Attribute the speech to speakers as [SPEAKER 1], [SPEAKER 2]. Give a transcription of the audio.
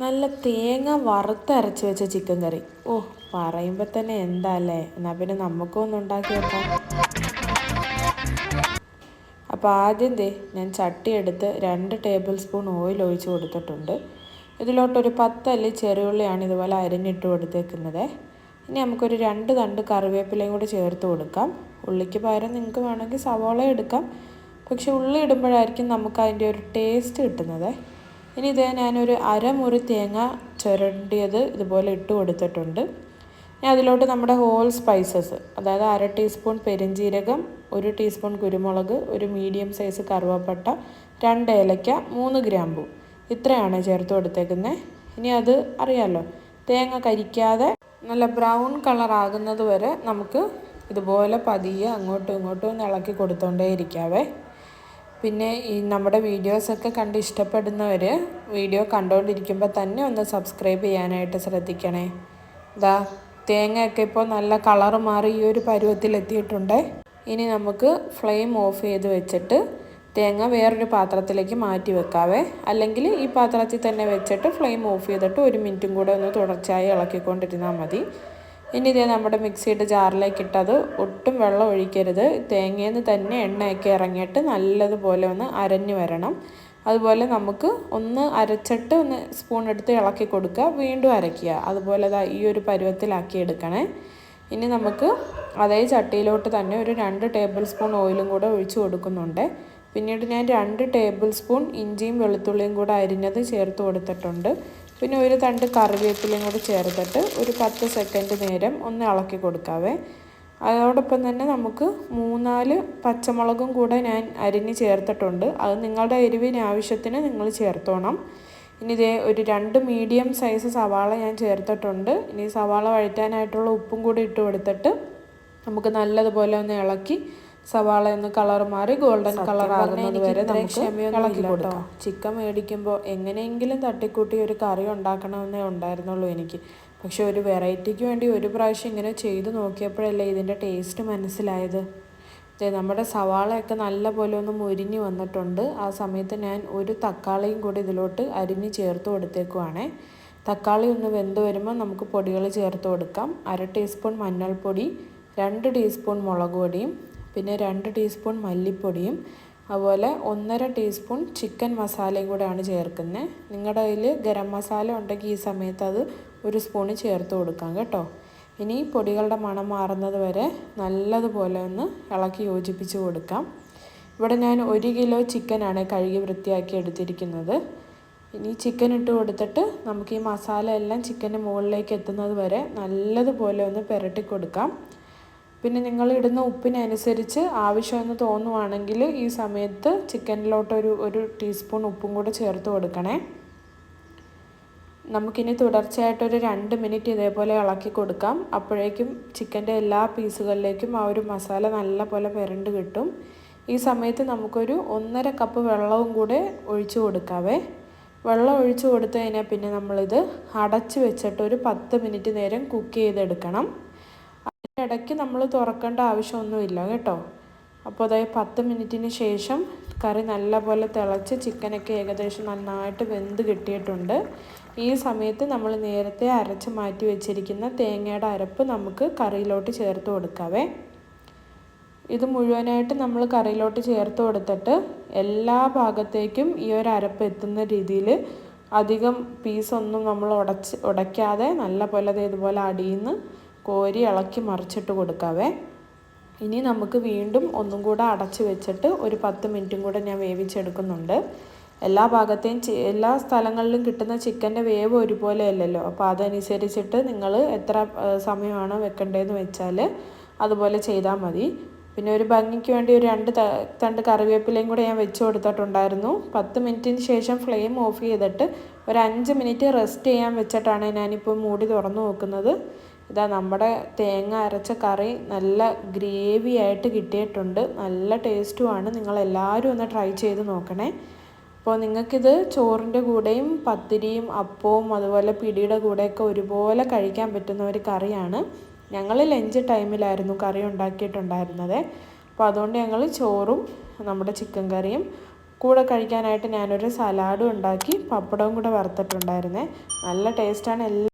[SPEAKER 1] നല്ല തേങ്ങ വറുത്തരച്ച് വെച്ച ചിക്കൻ കറി. ഓ പറയുമ്പോൾ തന്നെ എന്താ അല്ലേ എന്നാൽ പിന്നെ നമുക്കും ഒന്ന് ഉണ്ടാക്കി വെക്കാം അപ്പോൾ ആദ്യം ദേ ഞാൻ ചട്ടി എടുത്ത് രണ്ട് ടേബിൾ സ്പൂൺ ഓയിൽ ഒഴിച്ച് കൊടുത്തിട്ടുണ്ട്. ഇതിലോട്ടൊരു പത്തല്ലി ചെറുള്ളിയാണ് ഇതുപോലെ അരിഞ്ഞിട്ട് കൊടുത്തേക്കുന്നത്. ഇനി നമുക്കൊരു രണ്ട് തണ്ട് കറിവേപ്പിലയും കൂടി ചേർത്ത് കൊടുക്കാം. ഉള്ളിക്ക് പകരം നിങ്ങൾക്ക് വേണമെങ്കിൽ സവോള എടുക്കാം. പക്ഷെ ഉള്ളി ഇടുമ്പോഴായിരിക്കും നമുക്ക് അതിന്റെ ഒരു ടേസ്റ്റ് കിട്ടുന്നത്. ഇനി ഇതേ ഞാനൊരു അരമുറി തേങ്ങ ചുരണ്ടിയത് ഇതുപോലെ ഇട്ട് കൊടുത്തിട്ടുണ്ട്. ഇനി അതിലോട്ട് നമ്മുടെ ഹോൾ സ്പൈസസ് അതായത് അര ടീസ്പൂൺ പെരിഞ്ജീരകം ഒരു ടീസ്പൂൺ കുരുമുളക് ഒരു മീഡിയം സൈസ് കറുവപ്പട്ട രണ്ട് ഏലക്ക മൂന്ന് ഗ്രാമ്പു. ഇത്രയാണ് ചേർത്ത് കൊടുത്തേക്കുന്നത് ഇനി അത് അറിയാമല്ലോ തേങ്ങ കരിക്കാതെ നല്ല ബ്രൗൺ കളർ ആകുന്നത് വരെ നമുക്ക് ഇതുപോലെ പതിയെ അങ്ങോട്ടും ഇങ്ങോട്ടും ഇളക്കി കൊടുത്തോണ്ടേ ഇരിക്കാവേ. പിന്നെ ഈ നമ്മുടെ വീഡിയോസൊക്കെ കണ്ട് ഇഷ്ടപ്പെടുന്നവർ വീഡിയോ കണ്ടുകൊണ്ടിരിക്കുമ്പോൾ തന്നെ ഒന്ന് സബ്സ്ക്രൈബ് ചെയ്യാനായിട്ട് ശ്രദ്ധിക്കണേ. ഇതാ തേങ്ങയൊക്കെ ഇപ്പോൾ നല്ല കളർ മാറി ഈ ഒരു പരുവത്തിലെത്തിയിട്ടുണ്ട്. ഇനി നമുക്ക് ഫ്ലെയിം ഓഫ് ചെയ്ത് വെച്ചിട്ട് തേങ്ങ വേറൊരു പാത്രത്തിലേക്ക് മാറ്റി വെക്കാവേ. അല്ലെങ്കിൽ ഈ പാത്രത്തിൽ തന്നെ വെച്ചിട്ട് ഫ്ലെയിം ഓഫ് ചെയ്തിട്ട് ഒരു മിനിറ്റും കൂടെ ഒന്ന് തുടർച്ചയായി ഇളക്കിക്കൊണ്ടിരുന്നാൽ മതി. ഇനി ഇതേ നമ്മുടെ മിക്സിയുടെ ജാറിലേക്ക് ഇട്ടത് ഒട്ടും വെള്ളം ഒഴിക്കരുത്. തേങ്ങയിൽ നിന്ന് തന്നെ എണ്ണയൊക്കെ ഇറങ്ങിയിട്ട് നല്ലതുപോലെ ഒന്ന് അരഞ്ഞു വരണം. അതുപോലെ നമുക്ക് ഒന്ന് അരച്ചിട്ട് ഒന്ന് സ്പൂൺ എടുത്ത് ഇളക്കി കൊടുക്കുക. വീണ്ടും അരയ്ക്കുക. അതുപോലെ ഈ ഒരു പരുവത്തിലാക്കി എടുക്കണേ. ഇനി നമുക്ക് അതേ ചട്ടിയിലോട്ട് തന്നെ ഒരു രണ്ട് ടേബിൾ സ്പൂൺ ഓയിലും കൂടെ ഒഴിച്ചു കൊടുക്കുന്നുണ്ട്. പിന്നീട് ഞാൻ രണ്ട് ടേബിൾ സ്പൂൺ ഇഞ്ചിയും വെളുത്തുള്ളിയും കൂടെ അരിഞ്ഞത് ചേർത്ത് കൊടുത്തിട്ടുണ്ട്. പിന്നെ ഒരു തണ്ട് കറിവേപ്പിലയും കൂടി ചേർത്തിട്ട് ഒരു പത്ത് സെക്കൻഡ് നേരം ഒന്ന് ഇളക്കി കൊടുക്കാവേ. അതോടൊപ്പം തന്നെ നമുക്ക് മൂന്നാൽ പച്ചമുളകും കൂടെ ഞാൻ അരിഞ്ഞ് ചേർത്തിട്ടുണ്ട്. അത് നിങ്ങളുടെ എരിവിന് ആവശ്യത്തിന് നിങ്ങൾ ചേർത്തോണം. ഇനി ഇതേ ഒരു രണ്ട് മീഡിയം സൈസ് സവാള ഞാൻ ചേർത്തിട്ടുണ്ട്. ഇനി സവാള വഴറ്റാനായിട്ടുള്ള ഉപ്പും കൂടി ഇട്ട് കൊടുത്തിട്ട് നമുക്ക് നല്ലതുപോലെ ഒന്ന് ഇളക്കി സവാള ഒന്ന് കളർ മാറി ഗോൾഡൻ കളർ ആകുന്നത് വരെ നമുക്ക് ഇളക്കി കൊടുക്കാം. ചിക്കൻ മേടിക്കുമ്പോൾ എങ്ങനെയെങ്കിലും തട്ടിക്കൂട്ടി ഒരു കറി ഉണ്ടാക്കണമെന്നേ ഉണ്ടായിരുന്നുള്ളൂ എനിക്ക്. പക്ഷെ ഒരു വെറൈറ്റിക്ക് വേണ്ടി ഒരു പ്രാവശ്യം ഇങ്ങനെ ചെയ്തു നോക്കിയപ്പോഴല്ലേ ഇതിന്റെ ടേസ്റ്റ് മനസ്സിലായത്. നമ്മുടെ സവാളയൊക്കെ നല്ല പോലെ ഒന്ന് മുരിഞ്ഞ് വന്നിട്ടുണ്ട്. ആ സമയത്ത് ഞാൻ ഒരു തക്കാളിയും കൂടി ഇതിലോട്ട് അരിഞ്ഞ് ചേർത്ത് കൊടുത്തേക്കുവാണേ. തക്കാളി ഒന്ന് വെന്ത് വരുമ്പോൾ നമുക്ക് പൊടികൾ ചേർത്ത് കൊടുക്കാം. അര ടീസ്പൂൺ മഞ്ഞൾപ്പൊടി രണ്ട് ടീസ്പൂൺ മുളക് പൊടിയും പിന്നെ രണ്ട് ടീസ്പൂൺ മല്ലിപ്പൊടിയും അതുപോലെ ഒന്നര ടീസ്പൂൺ ചിക്കൻ മസാലയും കൂടെയാണ് ചേർക്കുന്നത്. നിങ്ങളുടെ കയ്യിൽ ഗരം മസാല ഉണ്ടെങ്കിൽ ഈ സമയത്ത് അത് ഒരു സ്പൂണ് ചേർത്ത് കൊടുക്കാം കേട്ടോ. ഇനി പൊടികളുടെ മണം മാറുന്നത് വരെ നല്ലതുപോലെ ഒന്ന് ഇളക്കി യോജിപ്പിച്ച് കൊടുക്കാം. ഇവിടെ ഞാൻ ഒരു കിലോ ചിക്കനാണ് കഴുകി വൃത്തിയാക്കി എടുത്തിരിക്കുന്നത്. ഇനി ചിക്കൻ ഇട്ട് കൊടുത്തിട്ട് നമുക്ക് ഈ മസാല എല്ലാം ചിക്കന്റെ മുകളിലേക്ക് എത്തുന്നത് വരെ നല്ലതുപോലെ ഒന്ന് പുരട്ടി കൊടുക്കാം. പിന്നെ നിങ്ങൾ ഇടുന്ന ഉപ്പിനനുസരിച്ച് ആവശ്യമെന്ന് തോന്നുവാണെങ്കിൽ ഈ സമയത്ത് ചിക്കനിലോട്ടൊരു ഒരു ടീസ്പൂൺ ഉപ്പും കൂടെ ചേർത്ത് കൊടുക്കണേ. നമുക്കിനി തുടർച്ചയായിട്ടൊരു രണ്ട് മിനിറ്റ് ഇതേപോലെ ഇളക്കി കൊടുക്കാം. അപ്പോഴേക്കും ചിക്കന്റെ എല്ലാ പീസുകളിലേക്കും ആ ഒരു മസാല നല്ല പോലെ പുരണ്ട് കിട്ടും. ഈ സമയത്ത് നമുക്കൊരു ഒന്നര കപ്പ് വെള്ളവും കൂടെ ഒഴിച്ചു കൊടുക്കാവേ. വെള്ളം ഒഴിച്ചു കൊടുത്തു കഴിഞ്ഞാൽ പിന്നെ നമ്മളിത് അടച്ച് വെച്ചിട്ട് ഒരു പത്ത് മിനിറ്റ് നേരം കുക്ക് ചെയ്തെടുക്കണം. അതിനിടയ്ക്ക് നമ്മൾ തുറക്കേണ്ട ആവശ്യമൊന്നുമില്ല കേട്ടോ. അപ്പോൾ അതായത് പത്ത് മിനിറ്റിന് ശേഷം കറി നല്ലപോലെ തിളച്ച് ചിക്കനൊക്കെ ഏകദേശം നന്നായിട്ട് വെന്ത് കിട്ടിയിട്ടുണ്ട്. ഈ സമയത്ത് നമ്മൾ നേരത്തെ അരച്ച് മാറ്റി വെച്ചിരിക്കുന്ന തേങ്ങയുടെ അരപ്പ് നമുക്ക് കറിയിലോട്ട് ചേർത്ത് കൊടുക്കാവേ. ഇത് മുഴുവനായിട്ട് നമ്മൾ കറിയിലോട്ട് ചേർത്ത് കൊടുത്തിട്ട് എല്ലാ ഭാഗത്തേക്കും ഈ ഒരു അരപ്പ് എത്തുന്ന രീതിയിൽ അധികം പീസൊന്നും നമ്മൾ ഉടച്ച് ഉടയ്ക്കാതെ നല്ല പോലെ ഇതുപോലെ അടിയിൽ നിന്ന് കോരി ഇളക്കി മറിച്ചിട്ട് കൊടുക്കാവേ. ഇനി നമുക്ക് വീണ്ടും ഒന്നും കൂടെ അടച്ച് വെച്ചിട്ട് ഒരു പത്ത് മിനിറ്റും കൂടെ ഞാൻ വേവിച്ചെടുക്കുന്നുണ്ട്. എല്ലാ ഭാഗത്തെയും എല്ലാ സ്ഥലങ്ങളിലും കിട്ടുന്ന ചിക്കന്റെ വേവ് ഒരുപോലെ അല്ലല്ലോ. അപ്പോൾ അതനുസരിച്ചിട്ട് നിങ്ങൾ എത്ര സമയമാണ് വെക്കേണ്ടതെന്ന് വെച്ചാൽ അതുപോലെ ചെയ്താൽ മതി. പിന്നെ ഒരു ഭംഗിക്ക് വേണ്ടി ഒരു രണ്ട് തണ്ട് കറിവേപ്പിലയും കൂടെ ഞാൻ വെച്ച് കൊടുത്തിട്ടുണ്ടായിരുന്നു. പത്ത് മിനിറ്റിന് ശേഷം ഫ്ലെയിം ഓഫ് ചെയ്തിട്ട് ഒരു അഞ്ച് മിനിറ്റ് റെസ്റ്റ് ചെയ്യാൻ വെച്ചിട്ടാണ് ഞാനിപ്പോൾ മൂടി തുറന്നു നോക്കുന്നത്. ഇതാ നമ്മുടെ തേങ്ങ അരച്ച കറി നല്ല ഗ്രേവി ആയിട്ട് കിട്ടിയിട്ടുണ്ട്. നല്ല ടേസ്റ്റുമാണ് നിങ്ങളെല്ലാവരും ഒന്ന് ട്രൈ ചെയ്ത് നോക്കണേ. അപ്പോൾ നിങ്ങൾക്കിത് ചോറിന്റെ കൂടെയും പത്തിരിയും അപ്പവും അതുപോലെ പിടിയുടെ കൂടെയൊക്കെ ഒരുപോലെ കഴിക്കാൻ പറ്റുന്ന ഒരു കറിയാണ്. ഞങ്ങൾ ലഞ്ച് ടൈമിലായിരുന്നു കറി ഉണ്ടാക്കിയിട്ടുണ്ടായിരുന്നത്. അപ്പോൾ അതുകൊണ്ട് ഞങ്ങൾ ചോറും നമ്മുടെ ചിക്കൻ കറിയും കൂടെ കഴിക്കാനായിട്ട് ഞാനൊരു സലാഡും ഉണ്ടാക്കി പപ്പടവും കൂടെ വറുത്തിട്ടുണ്ടായിരുന്നേ. നല്ല ടേസ്റ്റാണ് എല്ലാ